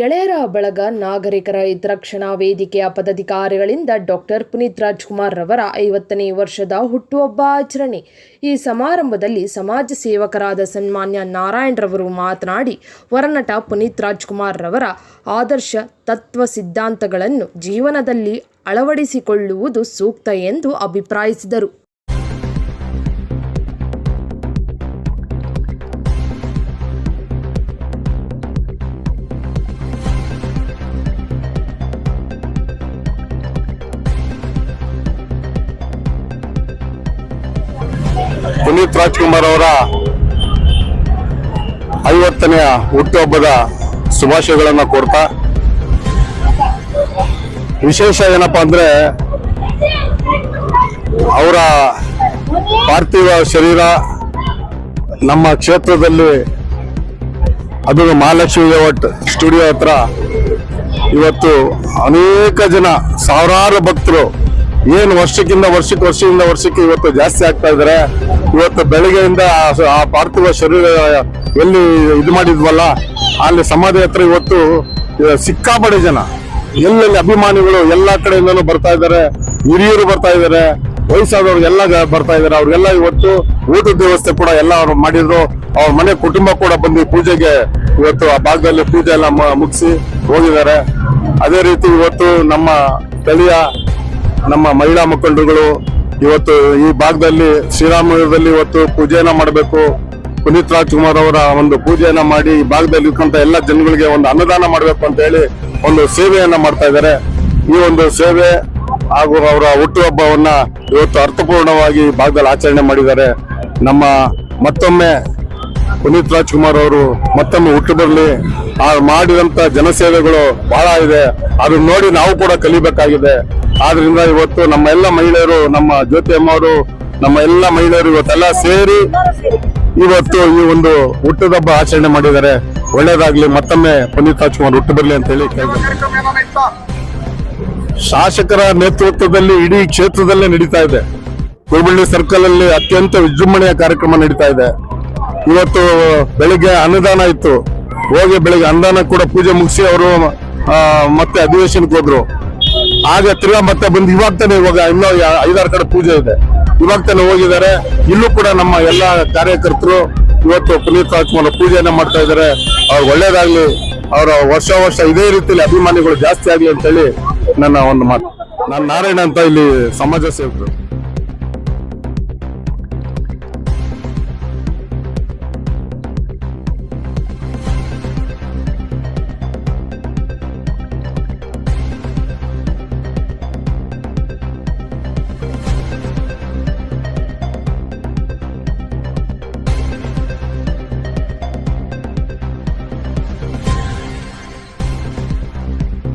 ಗೆಳೆಯರ ಬಳಗ ನಾಗರಿಕರ ಹಿತರಕ್ಷಣಾ ವೇದಿಕೆಯ ಪದಾಧಿಕಾರಿಗಳಿಂದ ಡಾಕ್ಟರ್ ಪುನೀತ್ ರಾಜ್ಕುಮಾರ್ ರವರ ಐವತ್ತನೇ ವರ್ಷದ ಹುಟ್ಟುಹಬ್ಬ ಆಚರಣೆ. ಈ ಸಮಾರಂಭದಲ್ಲಿ ಸಮಾಜ ಸೇವಕರಾದ ಸನ್ಮಾನ್ಯ ನಾರಾಯಣ್ ರವರು ಮಾತನಾಡಿ, ವರನಟ ಪುನೀತ್ ರಾಜ್ಕುಮಾರ್ ರವರ ಆದರ್ಶ ತತ್ವ ಸಿದ್ಧಾಂತಗಳನ್ನು ಜೀವನದಲ್ಲಿ ಅಳವಡಿಸಿಕೊಳ್ಳುವುದು ಸೂಕ್ತ ಎಂದು ಅಭಿಪ್ರಾಯಿಸಿದರು. ಪುನೀತ್ ರಾಜ್ಕುಮಾರ್ ಅವರ ಐವತ್ತನೆಯ ಹುಟ್ಟುಹಬ್ಬದ ಶುಭಾಶಯಗಳನ್ನು ಕೊಡ್ತಾ ವಿಶೇಷ ಏನಪ್ಪಾ ಅಂದ್ರೆ ಅವರ ಪಾರ್ಥಿವ ಶರೀರ ನಮ್ಮ ಕ್ಷೇತ್ರದಲ್ಲಿ ಅದು ಮಹಾಲಕ್ಷ್ಮಿ ಲೇಔಟ್ ಸ್ಟುಡಿಯೋ ಹತ್ರ ಇವತ್ತು ಅನೇಕ ಜನ ಸಾವಿರಾರು ಭಕ್ತರು ಏನು ವರ್ಷಕ್ಕಿಂತ ವರ್ಷಕ್ಕೆ ವರ್ಷದಿಂದ ವರ್ಷಕ್ಕೆ ಇವತ್ತು ಜಾಸ್ತಿ ಆಗ್ತಾ ಇದ್ದಾರೆ ಇವತ್ತು ಬೆಳಗ್ಗೆಯಿಂದ ಆ- ಪಾರ್ಥಿವ ಶರೀರ ಎಲ್ಲಿ ಇದು ಮಾಡಿದ್ವಲ್ಲ, ಅಲ್ಲಿ ಸಮಾಧಿ ಹತ್ರ ಇವತ್ತು ಸಿಕ್ಕಾಪಡೆ ಜನ, ಎಲ್ಲೆಲ್ಲಿ ಅಭಿಮಾನಿಗಳು ಎಲ್ಲಾ ಕಡೆಯಿಂದಲೂ ಬರ್ತಾ ಇದ್ದಾರೆ ಹಿರಿಯರು ಬರ್ತಾ ಇದ್ದಾರೆ ವಯಸ್ಸಾದವ್ರು ಎಲ್ಲ ಬರ್ತಾ ಇದ್ದಾರೆ ಅವ್ರಿಗೆಲ್ಲ ಇವತ್ತು ಊಟದ ವ್ಯವಸ್ಥೆ ಕೂಡ ಎಲ್ಲ ಅವ್ರು ಮಾಡಿದ್ರು. ಅವ್ರ ಮನೆ ಕುಟುಂಬ ಕೂಡ ಬಂದು ಪೂಜೆಗೆ ಇವತ್ತು ಆ ಭಾಗದಲ್ಲಿ ಪೂಜೆ ಎಲ್ಲ ಮುಗಿಸಿ ಹೋಗಿದ್ದಾರೆ. ಅದೇ ರೀತಿ ಇವತ್ತು ನಮ್ಮ ಸ್ಥಳೀಯ ನಮ್ಮ ಮಹಿಳಾ ಮುಖಂಡರುಗಳು ಇವತ್ತು ಈ ಭಾಗದಲ್ಲಿ ಶ್ರೀರಾಮದಲ್ಲಿ ಇವತ್ತು ಪೂಜೆಯನ್ನ ಮಾಡಬೇಕು. ಪುನೀತ್ ರಾಜ್ಕುಮಾರ್ ಅವರ ಒಂದು ಪೂಜೆಯನ್ನ ಮಾಡಿ ಈ ಭಾಗದಲ್ಲಿ ಇರ್ತಂತ ಎಲ್ಲ ಜನಗಳಿಗೆ ಒಂದು ಅನ್ನದಾನ ಮಾಡಬೇಕು ಅಂತ ಹೇಳಿ ಒಂದು ಸೇವೆಯನ್ನ ಮಾಡ್ತಾ ಇದ್ದಾರೆ. ಈ ಒಂದು ಸೇವೆ ಹಾಗೂ ಅವರ ಹುಟ್ಟುಹಬ್ಬವನ್ನ ಇವತ್ತು ಅರ್ಥಪೂರ್ಣವಾಗಿ ಭಾಗದಲ್ಲಿ ಆಚರಣೆ ಮಾಡಿದ್ದಾರೆ. ನಮ್ಮ ಮತ್ತೊಮ್ಮೆ ಪುನೀತ್ ರಾಜ್ಕುಮಾರ್ ಅವರು ಮತ್ತೊಮ್ಮೆ ಹುಟ್ಟು ಬರಲಿ ಆ ಮಾಡಿದಂತ ಜನಸೇವೆಗಳು ಬಹಳ ಇದೆ. ಅದನ್ನ ನೋಡಿ ನಾವು ಕೂಡ ಕಲಿಬೇಕಾಗಿದೆ. ಆದ್ರಿಂದ ಇವತ್ತು ನಮ್ಮ ಎಲ್ಲ ಮಹಿಳೆಯರು, ನಮ್ಮ ಜ್ಯೋತಿ ಅಮ್ಮ ಅವರು ನಮ್ಮ ಎಲ್ಲ ಮಹಿಳೆಯರು ಇವತ್ತೆಲ್ಲ ಸೇರಿ ಇವತ್ತು ಈ ಒಂದು ಹುಟ್ಟದಬ್ಬ ಆಚರಣೆ ಮಾಡಿದ್ದಾರೆ. ಒಳ್ಳೇದಾಗ್ಲಿ ಮತ್ತೊಮ್ಮೆ ಪುನೀತ್ ರಾಜ್ಕುಮಾರ್ ಹುಟ್ಟು ಬರಲಿ ಅಂತ ಹೇಳಿ ಶಾಸಕರ ನೇತೃತ್ವದಲ್ಲಿ ಇಡೀ ಕ್ಷೇತ್ರದಲ್ಲೇ ನಡೀತಾ ಇದೆ. ಕುರುಬಳ್ಳಿ ಸರ್ಕಲ್ ಅಲ್ಲಿ ಅತ್ಯಂತ ವಿಜೃಂಭಣೆಯ ಕಾರ್ಯಕ್ರಮ ನಡೀತಾ ಇದೆ. ಇವತ್ತು ಬೆಳಿಗ್ಗೆ ಅನ್ನದಾನ ಇತ್ತು. ಹೋಗಿ ಬೆಳಿಗ್ಗೆ ಅನ್ನದಾನ ಕೂಡ ಪೂಜೆ ಮುಗಿಸಿ ಅವರು ಮತ್ತೆ ಅಧಿವೇಶನಕ್ಕೆ ಹೋದ್ರು. ಆಗ ತಿರ್ಗಾ ಮತ್ತೆ ಬಂದು ಇವಾಗ ತಾನೆ ಇವಾಗ ಇನ್ನೂ ಐದಾರು ಕಡೆ ಪೂಜೆ ಇದೆ. ಇವಾಗ ತಾನೆ ಹೋಗಿದ್ದಾರೆ. ಇಲ್ಲೂ ಕೂಡ ನಮ್ಮ ಎಲ್ಲ ಕಾರ್ಯಕರ್ತರು ಇವತ್ತು ಪುನೀತ್ ರಾಜ್ಕುಮಾರ್ ಪೂಜೆಯನ್ನ ಮಾಡ್ತಾ ಇದ್ದಾರೆ. ಅವ್ರು ಒಳ್ಳೇದಾಗ್ಲಿ. ಅವರ ವರ್ಷ ವರ್ಷ ಇದೇ ರೀತಿಯಲ್ಲಿ ಅಭಿಮಾನಿಗಳು ಜಾಸ್ತಿ ಆಗ್ಲಿ ಅಂತ ಹೇಳಿ ನನ್ನ ಒಂದು ಮಾತು. ನಾನು ನಾರಾಯಣ ಅಂತ ಇಲ್ಲಿ ಸಮಾಜ ಸೇವಕರು.